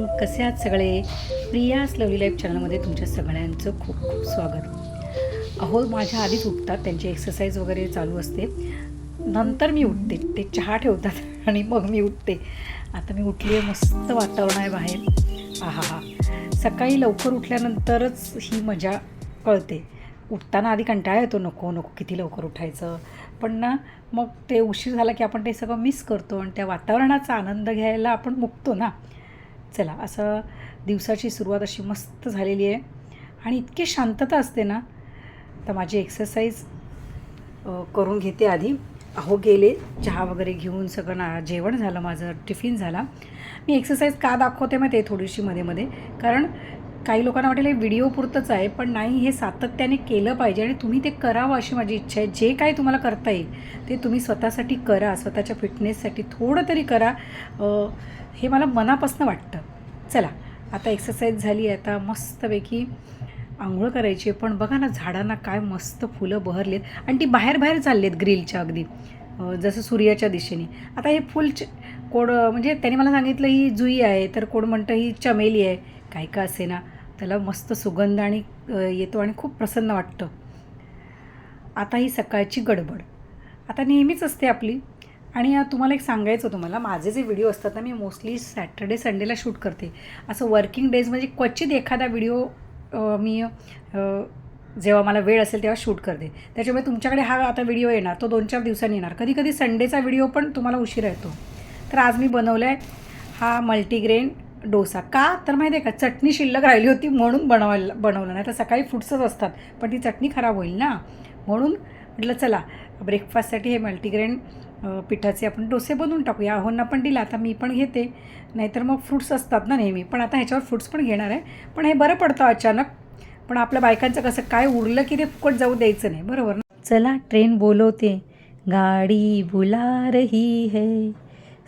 Morning कसे आहात सगळे? प्रियास लवली लाईफ चॅनलमध्ये तुमच्या सगळ्यांचं खूप खूप स्वागत. अहो माझ्या आधीच उठतात त्यांची एक्सरसाइज वगैरे चालू असते. नंतर मी उठते ते चहा ठेवतात आणि मग मी उठते. आता मी उठली आहे मस्त वातावरण आहे बाहेर. आहा हा. सकाळी लवकर उठल्यानंतरच ही मजा कळते. उठताना आधी कंटाळा येतो नको नको किती लवकर उठायचं. पण ना मग ते उशीर झाला की आपण ते सगळं मिस करतो आणि त्या वातावरणाचा आनंद घ्यायला आपण मुकतो ना. चला असं दिवसाची सुरुवात अशी मस्त झालेली आहे. आणि इतकी शांतता असते ना तर माझी एक्सरसाइज करून घेते आधी. अहो गेले चहा वगैरे घेऊन सगळं ना जेवण झालं माझं टिफिन झाला. मी एक्सरसाइज का दाखवते माहिती आहे थोडीशी मध्ये मध्ये? कारण काही लोकांना वाटेल हे व्हिडिओ पुरतंच आहे पण नाही हे सातत्याने केलं पाहिजे आणि तुम्ही ते करावं अशी माझी इच्छा आहे. जे काय तुम्हाला करता येईल ते तुम्ही स्वतःसाठी करा स्वतःच्या फिटनेससाठी थोडं तरी करा. हे मला मनापासून वाटतं. चला आता एक्सरसाइज झाली आहे आता मस्तपैकी आंघोळ करायची आहे पण बघा ना झाडांना काय मस्त फुलं बहरलेत. आणि ती बाहेर बाहेर चाललेत ग्रिलच्या अगदी. जसं सूर्याच्या दिशेने. आता हे फुल कोड म्हणजे त्यांनी मला सांगितलं ही जुई आहे तर कोण म्हणतं ही चमेली आहे. काय का असे ना त्याला मस्त सुगंध आणि येतो आणि खूप प्रसन्न वाटतं. आता ही सकाळची गडबड. आता नेहमीच असते आपली. आणि तुम्हाला एक सांगायचं होतं मला माझे जे व्हिडिओ असतात ना मी मोस्टली सॅटर्डे संडेला शूट करते. असं वर्किंग डेज म्हणजे क्वचित एखादा व्हिडिओ मी जेव्हा मला वेळ असेल तेव्हा शूट करते. त्याच्यामुळे तुमच्याकडे हा आता व्हिडिओ येणार तो दोन चार दिवसांनी येणार. कधी कधी संडेचा व्हिडिओ पण तुम्हाला उशिरा येतो. तर आज मी बनवला आहे हा मल्टीग्रेन डोसा. का? तर माहिती आहे का? चटणी शिल्लक राहिली होती म्हणून बनवायला बनवलं. नाही तर सकाळी फुड्सच असतात. पण ती चटणी खराब होईल ना? म्हणून म्हटलं चला ब्रेकफास्टसाठी हे मल्टीग्रेन पिठाचे आपण डोसे बनवून टाकूया. आहोंना पण दिला. आता मी पण घेते. नाहीतर मग फ्रूट्स असतात ना नेहमी. पण आता ह्याच्यावर फ्रूट्स पण घेणार आहे. पण हे बरं पडतं अचानक. पण आपल्या बायकांचं कसं काय उरलं की ते फुकट जाऊ द्यायचं नाही. बरोबर ना? चला ट्रेन बोलवते. गाडी बुला रही है.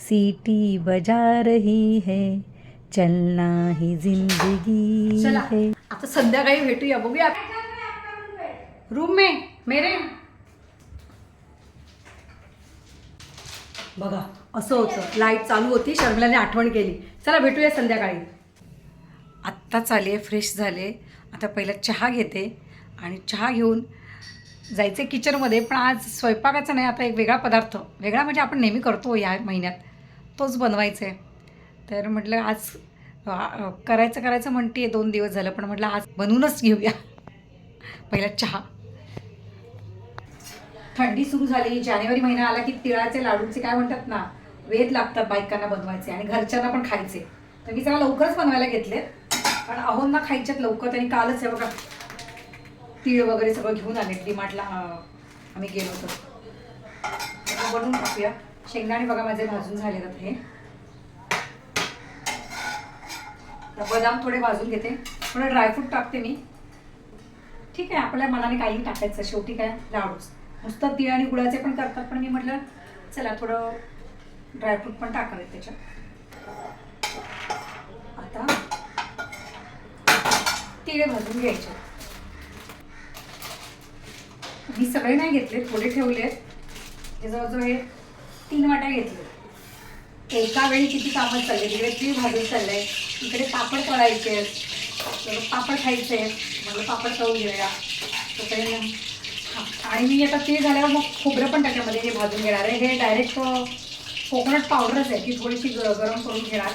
सीटी बजा रही है. चलना ही जिंदगी चला है। आता संध्याकाळी भेटूया बघूया. रूम में मेरे. बघा असं होतं. लाइट चालू होती शर्मिलाने आठवण केली. चला भेटूया संध्याकाळी. आत्ताच आले फ्रेश झाले आता पहिला चहा घेते आणि चहा घेऊन जायचे किचनमध्ये पण आज स्वयंपाकाचा नाही आता एक वेगळा पदार्थ. वेगळा म्हणजे आपण नेहमी करतो या महिन्यात. तोच बनवायचा आहे तर म्हटलं आज करायचं करायचं म्हणते दोन दिवस झालं पण म्हटलं आज बनवूनच घेऊया. पहिला चहा. थंडी सुरू झाली. जानेवारी महिना आला की तिळाचे लाडूचे काय म्हणतात ना वेध लागतात बायकांना बनवायचे आणि घरच्यांना पण खायचे. तर मी जरा लवकरच बनवायला घेतले. कारण अहोंना खायच्यात लवकर. त्यांनी कालच आहे बघा तीळ वगैरे सगळं घेऊन आले. डीमार्टला आम्ही गेलो होतो. बनवून टाकूया. शेंगदाणे बघा माझे भाजून झाले आहेत हे. बदाम थोडे भाजून घेते. थोडं ड्रायफ्रूट टाकते मी. ठीक आहे आपल्या मनाने काही टाकायचं. शेवटी काय? लाडूच. नुसतं तीळ आणि गुळाचे पण करतात पण मी म्हटलं चला थोडं ड्रायफ्रूट पण टाकावे त्याच्यात. आता तिळे भाजून घ्यायचे. मी सगळे नाही घेतले थोडे ठेवले. हे जवळजवळ हे तीन वाट्या घेतले. एका वेळी किती कामं चालले? तिकडे तीळ भाजून चाललंय. इकडे पापड तळायचे आहेत. पापड खायचे आहेत. म्हटलं पापड तळून घेऊया. तोपर्यंत आणि मी आता ते झाल्यावर मग खोबरं पण त्याच्यामध्ये हे भाजून घेणार आहे. हे डायरेक्ट कोकोनट पावडरच आहे. ती थोडीशी ग गरम करून घेणार.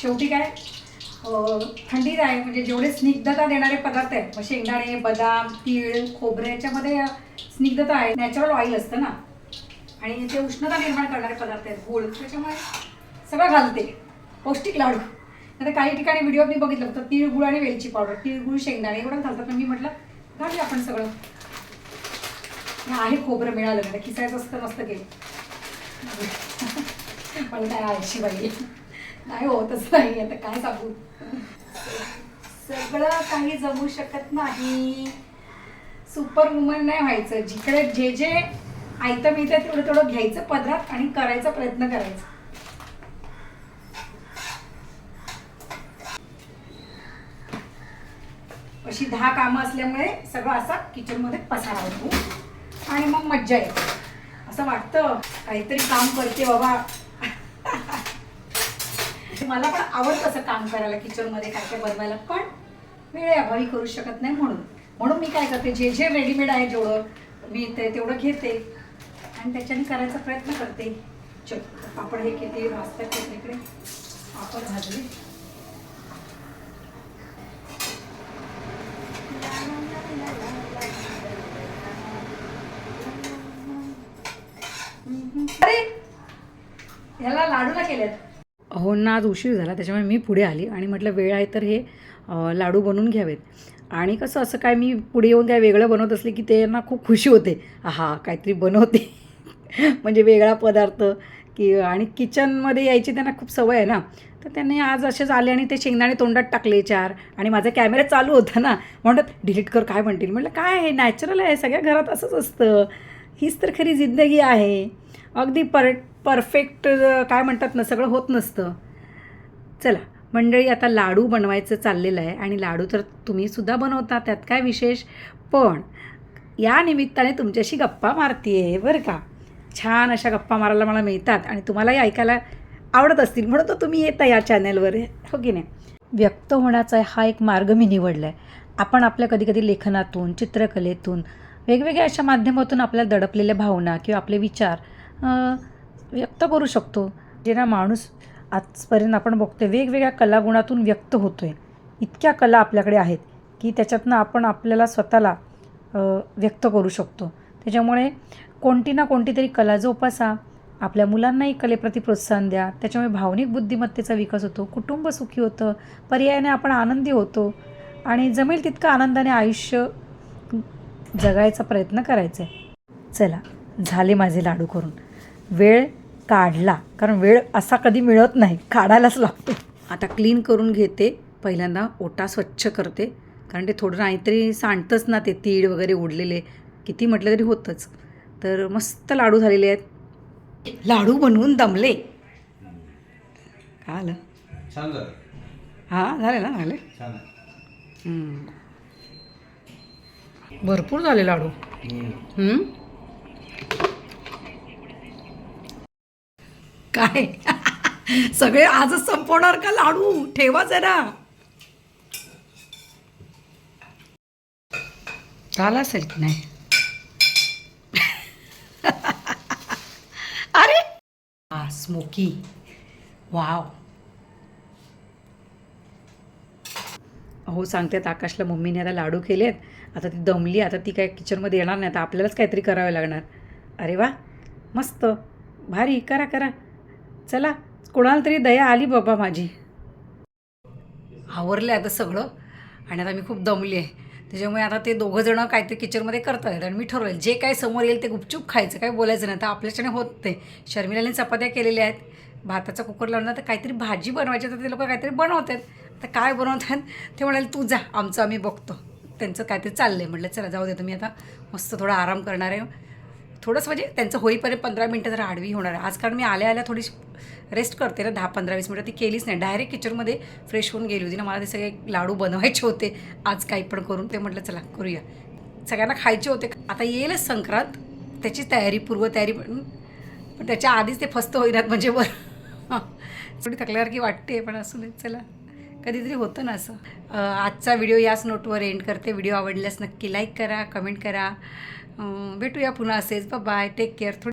शेवटी काय थंडीत आहे. म्हणजे जेवढे स्निग्धता देणारे पदार्थ आहेत मग शेंगदाणे बदाम तीळ खोबरे याच्यामध्ये स्निग्धता आहे. नॅचरल ऑइल असतं ना. आणि ते उष्णता निर्माण करणारे पदार्थ आहेत. गोड त्याच्यामुळे सगळं घालते. पौष्टिक लाडू. आता काही ठिकाणी व्हिडिओ मी बघितलं होतं तिळगुळ आणि वेलची पावडर तिळगुळ शेंगदाणे एवढं घालतात पण मी म्हटलं घालूया आपण सगळं. आहे खोबरं मिळालं नाही खिसायचं असतं मस्त केलं. पण काय आळशी बाई. नाही तसं नाही आता काय सांगू. सगळं काही जमू शकत नाही. सुपर वुमन नाही व्हायचं. जिकडे जे जे आयतं मिळतं तेवढं तेवढं घ्यायचं पदरात आणि करायचा प्रयत्न करायचा. अशी दहा कामं असल्यामुळे सगळं असा किचनमध्ये पसारा होतो. आणि मग मज्जा येते. असं वाटतं काहीतरी काम करते बाबा. मला पण आवडतं असं काम करायला किचनमध्ये काय काय बनवायला पण वेळ अभावी करू शकत नाही म्हणून. म्हणून मी काय करते जे जे रेडीमेड आहे जेवढं मी ते तेवढं घेते आणि त्याच्याने करायचा प्रयत्न करते. चल पापड हे किती भाजतात तिकडे इकडे? पापड भाजले अरे ह्याला लाडूला केलेत. हो ना आज उशीर झाला त्याच्यामुळे मी पुढे आली आणि म्हटलं वेळ आहे तर हे लाडू बनवून घ्यावेत. आणि कसं असं काय मी पुढे येऊन काय वेगळं बनवत असले की ते ना खूप खुशी होते. हा काहीतरी बनवते. म्हणजे वेगळा पदार्थ की आणि किचनमध्ये यायची त्यांना खूप सवय आहे ना. तर त्यांनी आज असेच आले आणि ते शेंगदाणे तोंडात टाकले चार. आणि माझा कॅमेरा चालू होता ना. म्हणतात डिलीट कर काय म्हणतील? म्हटलं काय आहे? नॅचरल आहे सगळ्या घरात असंच असतं. हीच तर खरी जिंदगी आहे. अगदी पर परफेक्ट काय म्हणतात ना सगळं होत नसतं. चला मंडळी आता लाडू बनवायचं चाललेलं आहे आणि लाडू तर तुम्हीसुद्धा बनवता त्यात काय विशेष? पण या निमित्ताने तुमच्याशी गप्पा मारते बरं का? छान अशा गप्पा मारायला मला मिळतात आणि तुम्हालाही ऐकायला आवडत असतील. म्हणून तर तुम्ही येता या चॅनलवर हो की नाही? व्यक्त होण्याचा हा एक मार्ग मी निवडला आहे आपण आपल्या कधी कधी लेखनातून चित्रकलेतून वेगवेगळ्या अशा माध्यमातून आपल्या दडपलेल्या भावना किंवा आपले विचार व्यक्त करू शकतो. जे ना माणूस आजपर्यंत आपण बघतोय वेगवेगळ्या कलागुणातून व्यक्त होतो आहे इतक्या कला आपल्याकडे आहेत की त्याच्यातनं आपण आपल्याला स्वतःला व्यक्त करू शकतो. त्याच्यामुळे कोणती ना कोणती तरी कला जोपासा. आपल्या मुलांनाही कलेप्रती प्रोत्साहन द्या. त्याच्यामुळे भावनिक बुद्धिमत्तेचा विकास होतो कुटुंब सुखी होतं पर्यायाने आपण आनंदी होतो आणि जमेल तितकं आनंदाने आयुष्य जगायचा प्रयत्न करायचा आहे चला झाले माझे लाडू करून. वेळ काढला. कारण वेळ असा कधी मिळत नाही. काढायलाच लागतो. आता क्लीन करून घेते. पहिल्यांदा ओटा स्वच्छ करते. कारण ते थोडं नाहीतरी सांडतंच ना ते तीळ वगैरे उडलेले किती म्हटलं तरी होतंच. तर मस्त लाडू झालेले आहेत. लाडू बनवून दमले. काय आलं? हां झाले ना झाले. भरपूर झाले लाडू. काय? सगळे आजच संपवणार का लाडू? ठेवा जरा. झाला असेल की नाही? अरे! हा स्मोकी. वाव. हो सांगतात आकाशला मम्मीने आता लाडू केलेत. आता ती दमली आता ती काय किचनमध्ये येणार नाही. आता आपल्यालाच काहीतरी करावं लागणार. अरे वा मस्त. भारी करा करा. चला कोणाला तरी दया आली बाबा माझी. आवरलं आता सगळं आणि आता मी खूप दमली आहे. त्याच्यामुळे आता ते दोघं जणं काहीतरी किचनमध्ये करतात आणि मी ठरवलं जे काय समोर येईल ते गुपचूप खायचं काय बोलायचं नाही. तर आपल्याच्याने होत नाही शर्मिलाने चपात्या केलेल्या आहेत भाताचा कुकर लावणार तर काहीतरी भाजी बनवायची तर ते लोक काहीतरी बनवत आहेत तर काय बनवतात ते म्हणाले तू जा आमचं आम्ही बघतो. त्यांचं काहीतरी चाललं आहे म्हटलं चला जाऊ दे तुम्ही आता मस्त थोडा आराम करणार आहे. थोडंसं म्हणजे त्यांचं होईपर्यंत पंधरा मिनटं जरा आडवी होणार आहे. आज कारण मी आल्या आल्या थोडीशी रेस्ट करते ना दहा पंधरा वीस मिनटं ती केलीच नाही. डायरेक्ट किचनमध्ये फ्रेश होऊन गेली होती ना मला ते सगळे लाडू बनवायचे होते. आज काही पण करून ते म्हटलं चला करूया. सगळ्यांना खायचे होते. आता येईलच संक्रांत. त्याची तयारी पूर्वतयारी पण. पण त्याच्या आधीच ते फस्त होईनात म्हणजे बरं. थोडी थकल्यासारखी वाटते पण असू नाही चला. कधीतरी होतं ना असं. आजचा व्हिडिओ याच नोटवर एंड करते. व्हिडिओ आवडल्यास नक्की लाईक करा कमेंट करा. भेटूया पुन्हा असेच. बाय टेक केअर थोडी